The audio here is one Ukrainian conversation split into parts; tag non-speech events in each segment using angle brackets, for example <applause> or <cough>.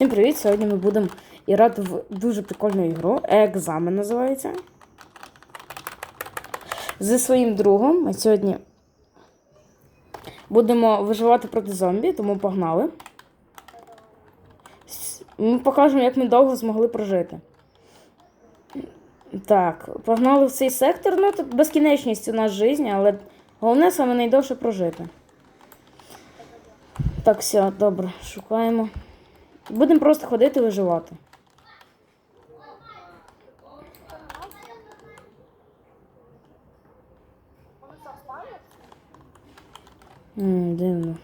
Всім привіт! Сьогодні ми будемо грати в дуже прикольну ігру. Екзамен називається. Зі своїм другом. Ми сьогодні будемо виживати проти зомбі, тому погнали. Ми покажемо, як ми довго змогли прожити. Так, погнали в цей сектор. Ну, тут безкінечність у нас життя, але головне саме найдовше прожити. Так, все, добре, шукаємо. Будемо просто ходити виживати. М, дивно.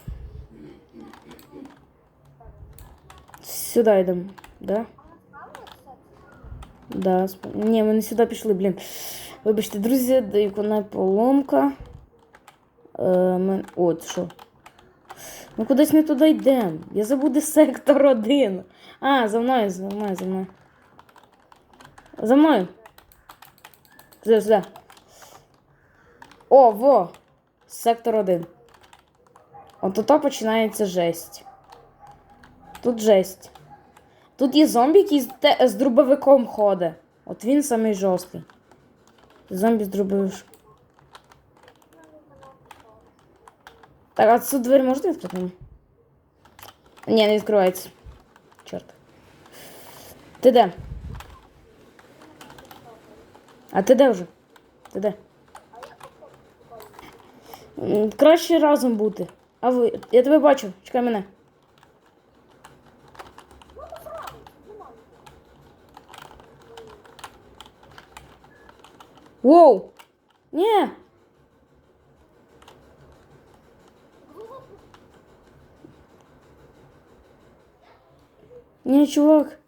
Сюди йдемо, да? Да, сп- Ні, ми не сюди пішли, блін. Вибачте, друзі, вона поломка. Е, ми... От що. Ми кудись не туди йдемо. Я забуду сектор один. А, за мною, за мною, за мною. За мною. Сюди, сюди. О, во! Сектор один. От ото починається жесть. Тут жесть. Тут є зомбі, який з, те- з дробовиком ходить. От він самий жорсткий. Зомбі з дробовиком. Так, а цю двері можете відкрити? Ні, не відкривається. Чорт. Ти де? А ти де вже? Ти де? М, Краще разом бути. А ви. Я тебе бачу, чекай мене. Воу! Ні! Ні, чувак,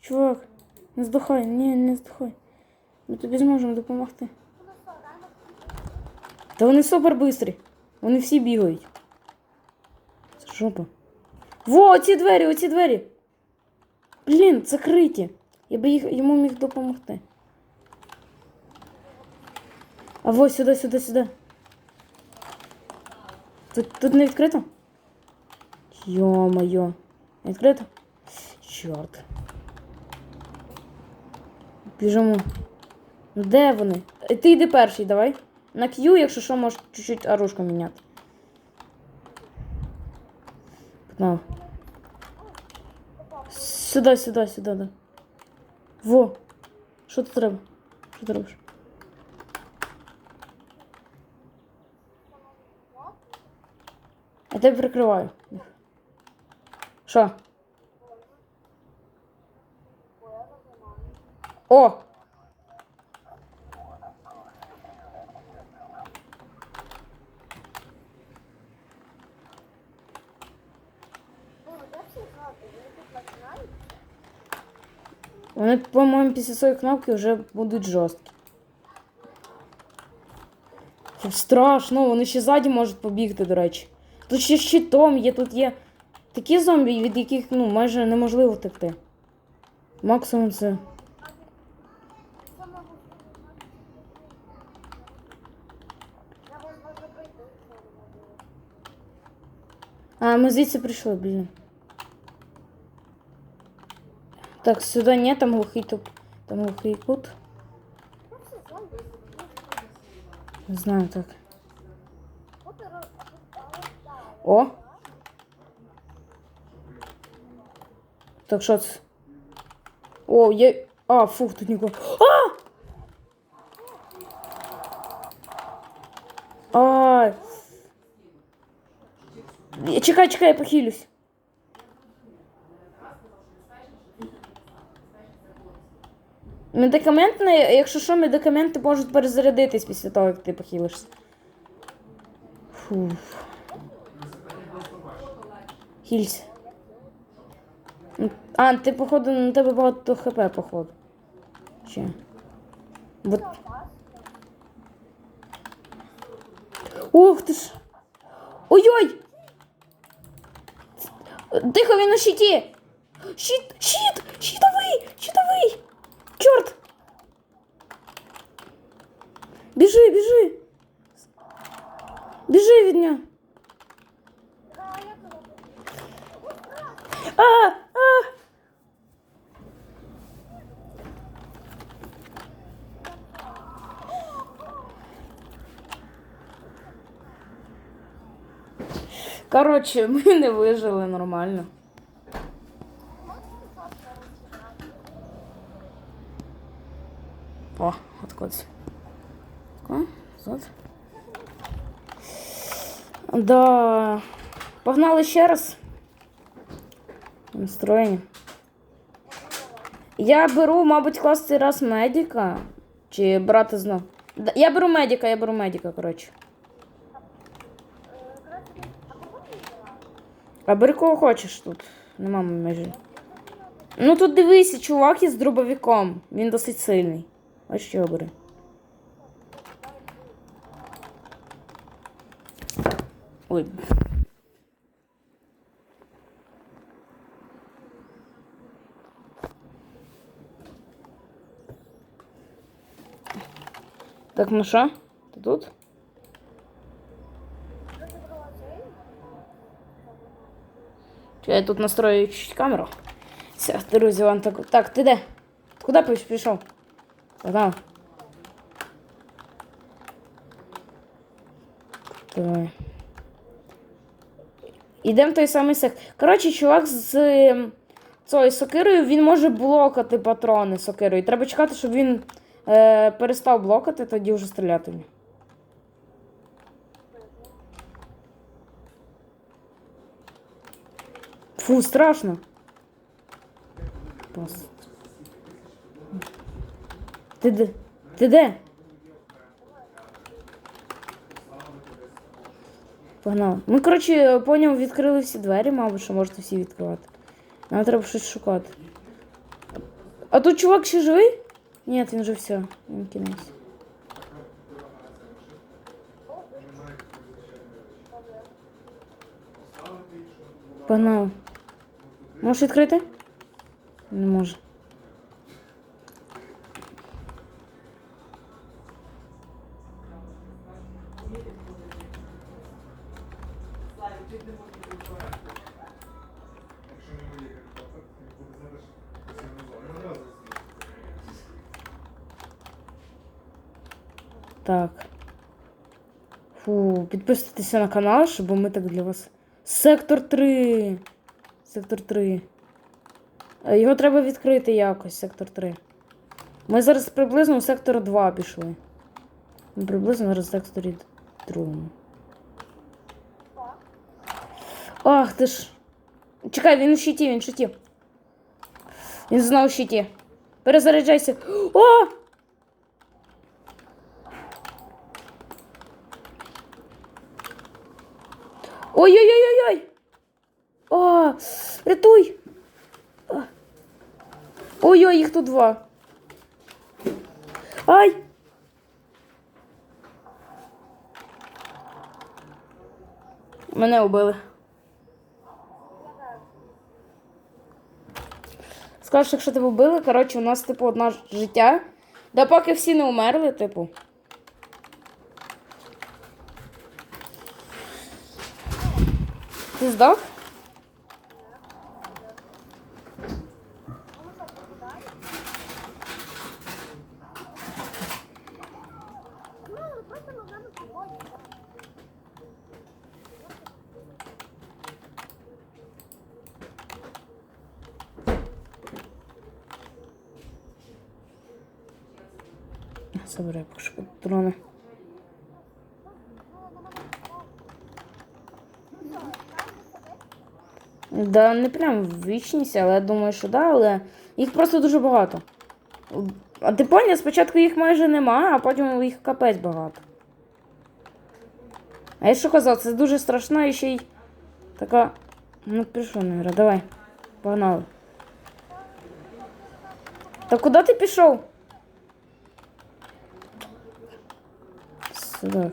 чувак, не здохай, ні, не здохай. Ми тобі зможемо допомогти. Та вони супер бистрі. Вони всі бігають. Це жопа. Во, оці двері, оці двері. Блін, закриті. Я би їх, йому міг допомогти. А во, сюди, сюди, сюди. Тут, тут не відкрито? Йо-моє. Не відкрито? Чорт. Біжимо. Ну, Де вони? Е, Ти йди перший, давай. На Q, якщо що, можеш чуть-чуть оружку міняти. Погнали. Сюди, сюди, сюди, да. Во. Що тут треба? Що ти робиш? Я тебе прикриваю. Що? О! Вони, по-моєму, після своєї кнопки вже будуть жорсткі. Страшно, вони ще ззаді можуть побігти, до речі. Тут ще щитом є, тут є такі зомбі, від яких ну, майже неможливо втекти. Максимум це. А, ми звідси прийшли, блін. Так, сюди ні, там глухий туп. Там глухий кут. Не знаю так. О! Так, що це? О, є. А, фух, тут нікого. А! А! Чекай, чекай, я похилюсь. Медикаментне, якщо що, медикаменти можуть перезарядитись після того, як ти похилишся. Фух. Хільсь. Ну, А, ти, походу, на тебе багато хп, походу. Чи? Вот. Ох ти ж! Ой-ой! Тихо, він на щиті! Щит! Щит! Щитовий! Щитовий! Чорт! Біжи, біжи! Біжи від нього! А! А! Коротше, <laughs> ми не вижили нормально. О, откуда. О. Да. Погнали ще раз. Настроєння. Я беру, мабуть, клас раз медика. Чи брати знов. Я беру медика, я беру медика, коротше. А бери кого хочеш тут. Нема межі. Ну тут дивися, чувак із дробовиком. Він досить сильний. Ось що бери. Ой. Так, ну що? Ти тут? Я тут настрою чуть-чуть камеру. Все, друзі, вам так. Так, ти де? Куди пішов? Погнали. Давай. Ідемо той самий сек. Коротше, чувак з цією сокирою, він може блокати патрони сокирою. Треба чекати, щоб він е, перестав блокати, тоді вже стріляти. в нього. Фу, страшно. Пос. Ти де? Ти де? Погнали. Ми, коротше, поняв, відкрили всі двері, мабуть, що можете всі відкривати. Нам треба щось шукати. А тут чувак ще живий? Ні, він вже все. Він кінець. Погнали. Можеш відкрити? Не може. Так. Фу, підписуйтеся на канал, щоб ми так для вас. Сектор 3. Сектор 3. Е, Його треба відкрити якось, сектор 3. Ми зараз приблизно у сектор 2 пішли. Ми приблизно зараз в секторі 2. Ах, ти ж. Чекай, він у щиті, він у щиті. Він знову в щиті. Перезаряджайся. О! Ой-ой-ой-ой-ой! О, рятуй! Ой-ой, їх тут два. Ай! Мене убили. Скажеш, якщо тебе вбили, коротше, у нас, типу, одна життя. Да поки всі не умерли, типу. Ти здох? Забирай поки що патрони. Да, не прям вічність, але я думаю, що да, але їх просто дуже багато. А ти поняв, спочатку їх майже нема, а потім їх капець багато. А я що казав, це дуже страшна і ще й така. Ну, пішов, Нера, давай. Погнали. Та куди ти пішов? Да.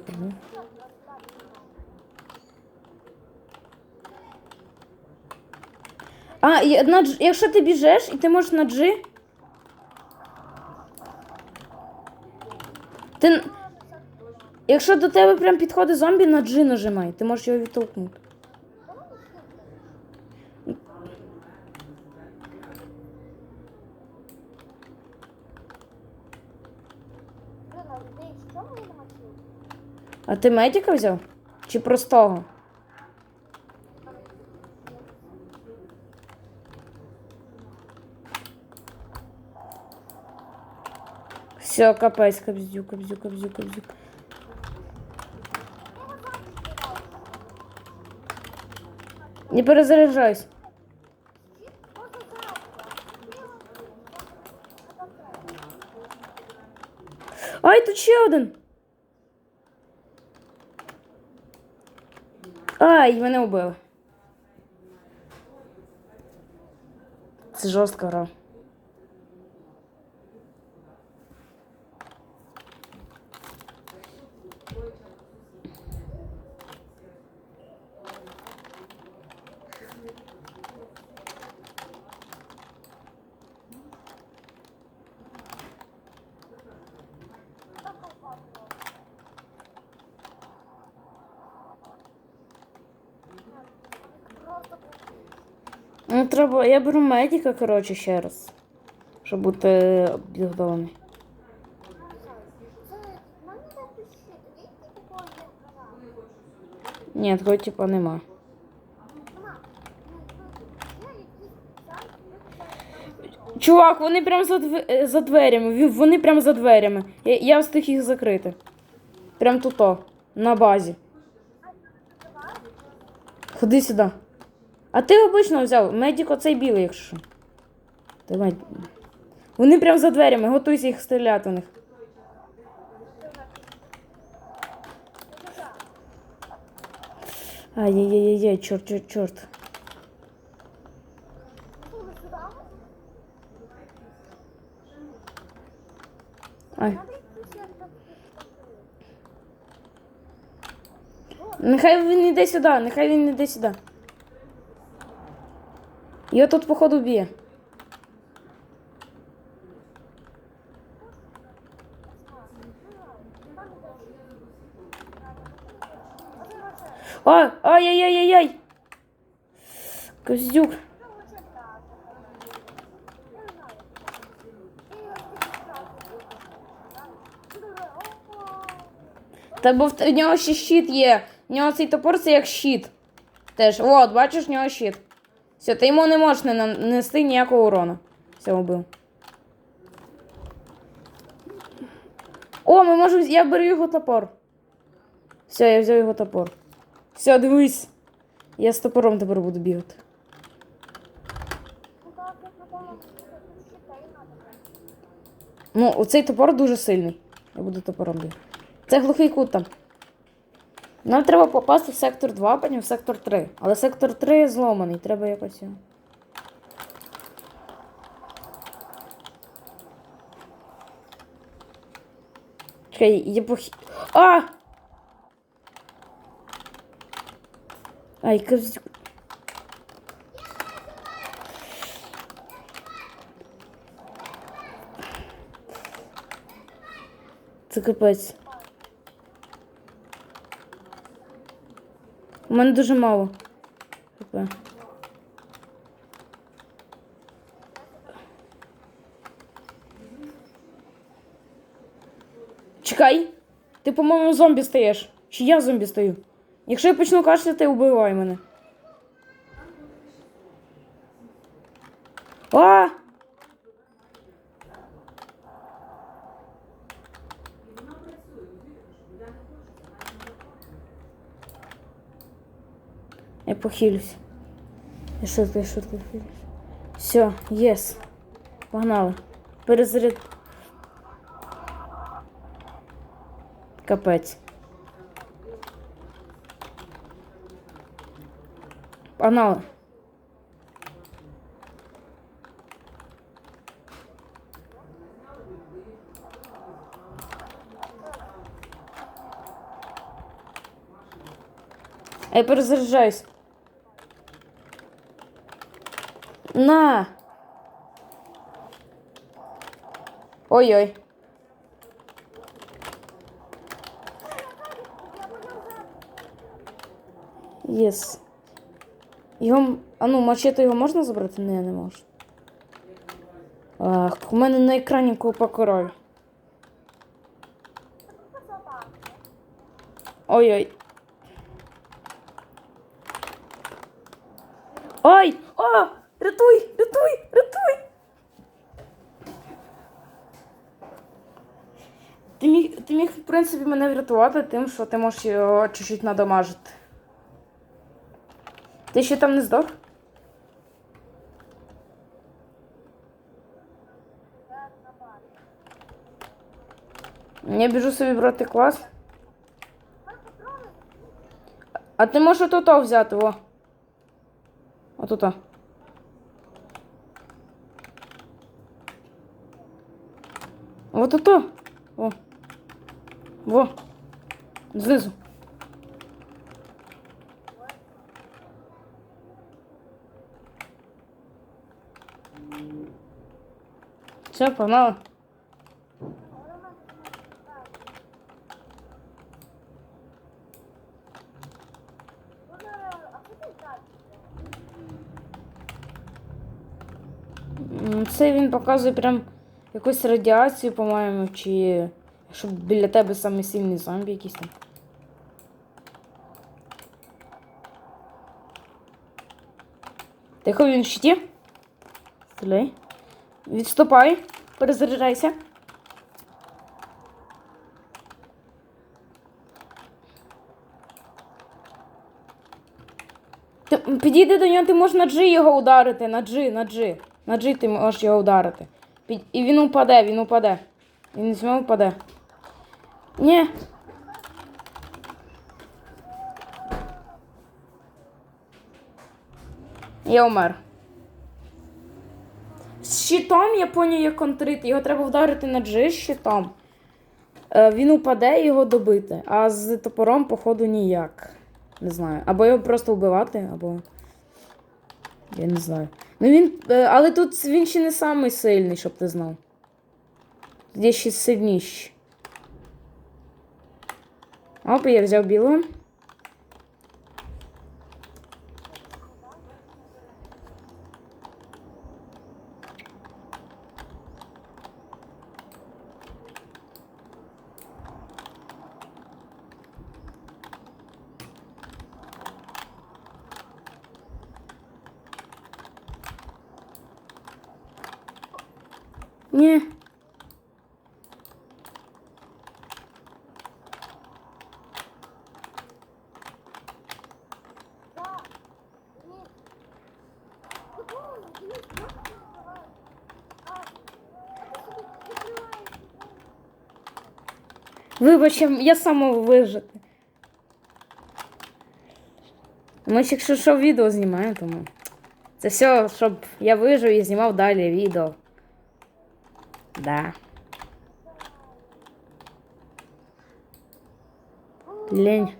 А, і на G, якщо ти біжеш і ти можеш на G. Ти... Якщо до тебе прям підходить зомбі, на G нажимай, ти можеш його відтолкнути. А ти медика взяв? Чи простого? Все, копайсь, кобздю, кобздю, кобздю, кобздю. Не перезаряжайся. Ай, тут ще один. Ай, мене убили. Це жорстка гра. Ну, треба. Я беру медика, коротше, ще раз. Щоб бути підготовлений. Ні, такого типа нема. Чувак, вони прям за, дв... за дверями. Вони прям за дверями. Я, я встиг їх закрити. Прям тут, на базі. Ходи сюди. А ти обично взяв. Медик оцей білий, якщо. Давай. Вони прям за дверями, готуйся їх стріляти в них. Ай-яй-яй-яй, чорт, чорт, чорт. Ай. Нехай він іде сюди, нехай він іде сюди. Його тут, походу, б'є. А, ай-яй-яй-яй-яй. Коздюк. Та бо в нього ще щит є. В нього цей топор це як щит. Теж. От, бачиш, в нього щит. Все, ти йому не можеш не нанести ніякого урону. Все, вбив. О, ми можемо. Я беру його топор. Все, я взяв його топор. Все, дивись. Я з топором тепер буду бігати. Ну, оцей топор дуже сильний. Я буду топором бігати. Це глухий кут там. Нам треба попасти в сектор 2, потім в сектор 3. Але сектор 3 зломаний, треба якось. Чекай, я пох... А! Ай, кажуть. Це капець. У мене дуже мало. ХП. Чекай. Ти, по-моєму, зомбі стаєш. Чи я зомбі стаю? Якщо я почну кашляти, вбивай мене. А! Похилюсь. Я шутка, я шутка похилюсь. Все, єс. Погнали. Перезаряд. Капець. Погнали. Я перезаряджаюсь. На. Ой-ой. Єс. Його. А ну, мачете його можна забрати? Не, не можу. Ах, у мене на екрані купа король. Ой-ой. Ай! А! Рятуй! Рятуй! Рятуй! принципі, мене врятувати тим, що ти можеш його чуть-чуть надамажити. Ти ще там не здох? Я біжу собі брати клас. А ти можеш ото взяти, во. Отуто. Вот ото. О. Во. Знизу. Все, погнали. Це він показує прям якусь радіацію, по-моєму, чи щоб біля тебе саме сильний зомбі якийсь там. Тихо, він в щиті. Стріляй. Відступай. Перезаряджайся. Підійди до нього, ти можеш на G його ударити, на G, на G. На G ти можеш його ударити. І він упаде, він упаде. Він візьме упаде. Ні. Я умер. З щитом я поняв, як контрити. Його треба вдарити на G з щитом. Е, він упаде і його добити. А з топором, походу, ніяк. Не знаю. Або його просто вбивати, або. Я не знаю. Ну він. е, Але тут він ще не самий сильний, щоб ти знав. Тут є ще сильніші. Оп, я взяв білу. Ні. Вибач, я- я сам вижити. Ми ж якщо що відео знімаємо, тому. Це все, щоб я вижив і знімав далі відео. Да. Лень.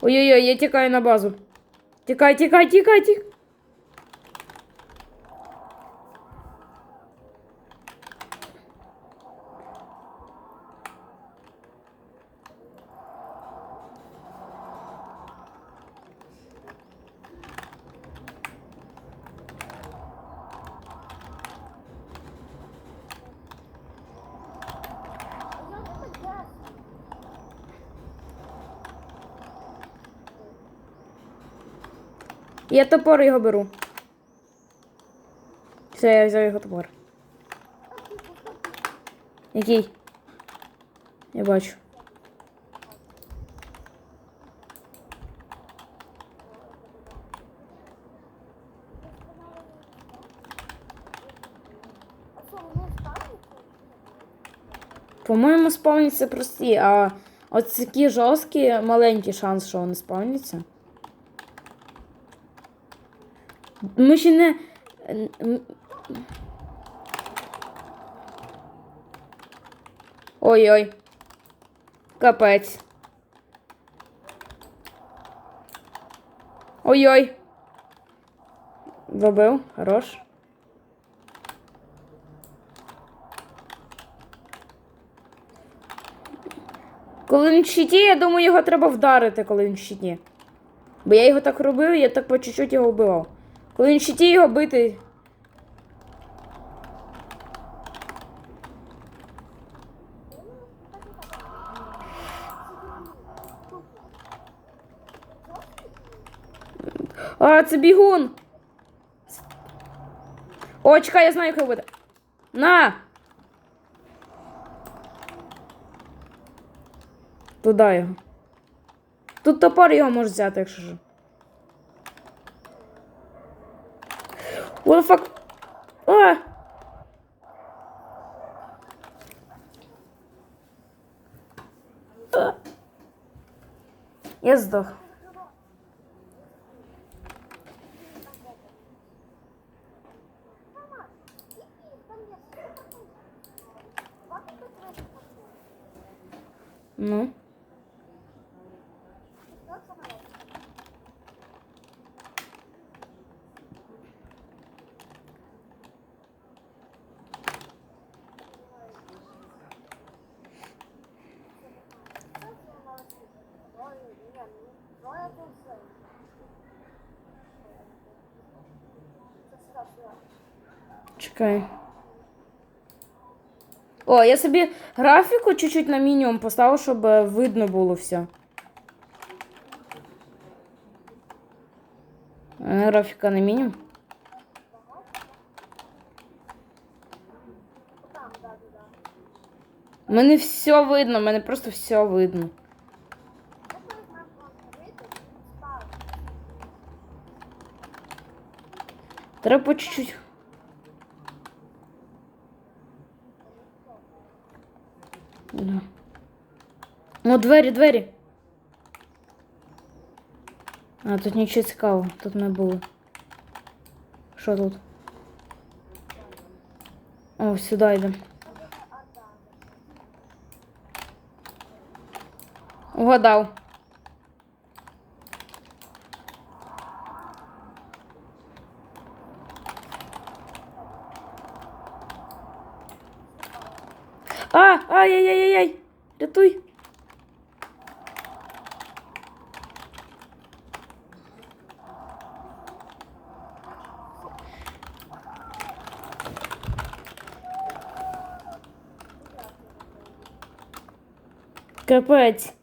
Ой-ой-ой, я тікаю на базу. Тікай, тікай, тікай, тікай. Я топор його беру. Все, я взяв його топор. Який? Я бачу. По-моєму, спавняться прості, а от такі жорсткі, маленький шанс, що вони спавняться. Ми ще не. Ой-ой. Капець. Ой-ой. Добив, хорош. Коли він в щиті, я думаю, його треба вдарити, коли він в щиті. Бо я його так робив, я так по чуть-чуть його вбивав. Щиті його бити. А, це бігун. О, чекай, я знаю, як буде. На! Туди його. Тут топор його може взяти, якщо що. What the fuck? А! Я здох. Мама, іди, там є що Бачиш, тут треба Ну. Що самоліт? Ой, ні, ні, ну, я тут все. Це страшно. Чекай. О, я собі графіку чуть-чуть на мінімум поставив, щоб е, видно було все. Е, Графіка на мінімум. Мене все видно, мене просто все видно. Треба по чуть-чуть. Да. О, двері, двері. А, тут нічого цікавого, тут не було. Що тут? О, сюди йдемо. Угадав. А, ай-яй-яй-яй. Рятуй. Капець. Короче, вам надо как-то вот это. Вот, вот, людей на Вы на двух ребят Я просто два, два, два коса.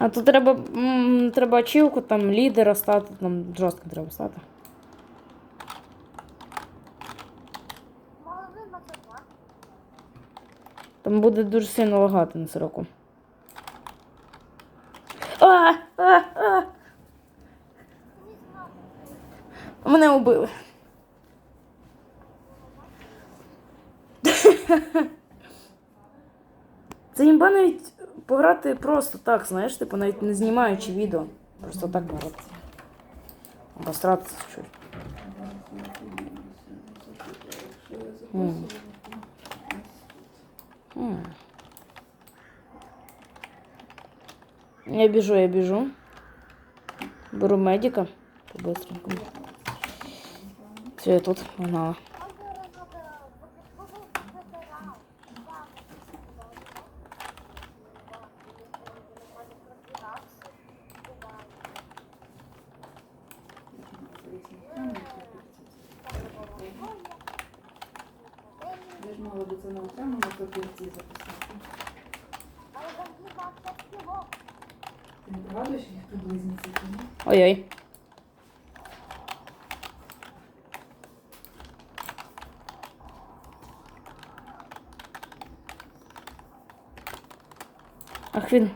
А тут треба, м, треба ачівку, там лідера стати, там жорстко треба стати. Там буде дуже сильно лагати на сроку. А, а, а. Мене убили. Це імба навіть пограти просто так, знаєш, типу навіть не знімаючи відео. Просто так пограти. Обосратися чуть. М. М. Я бежу, я бежу. Беру медика по-быстренькому. Все, я тут погнала. Надо, надо, вот, вот, вот, это раунд. Да. Ви ж мали би це на окремому папірці записати. Але там є бабка всього. Ти не пригадуєш їх приблизно ці ціни? Ой-ой. Ах він.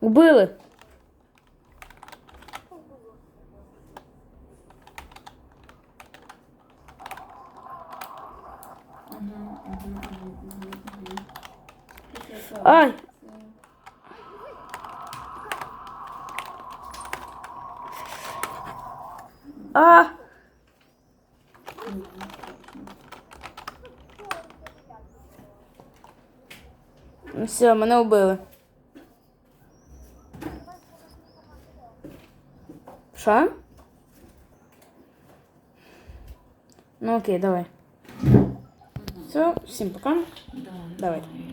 Убили. Ага, ага, ага, ага, ага. Це так, Ай! Все, мене убили. Що? Ну окей, давай. Все, всім пока. Да. Давай.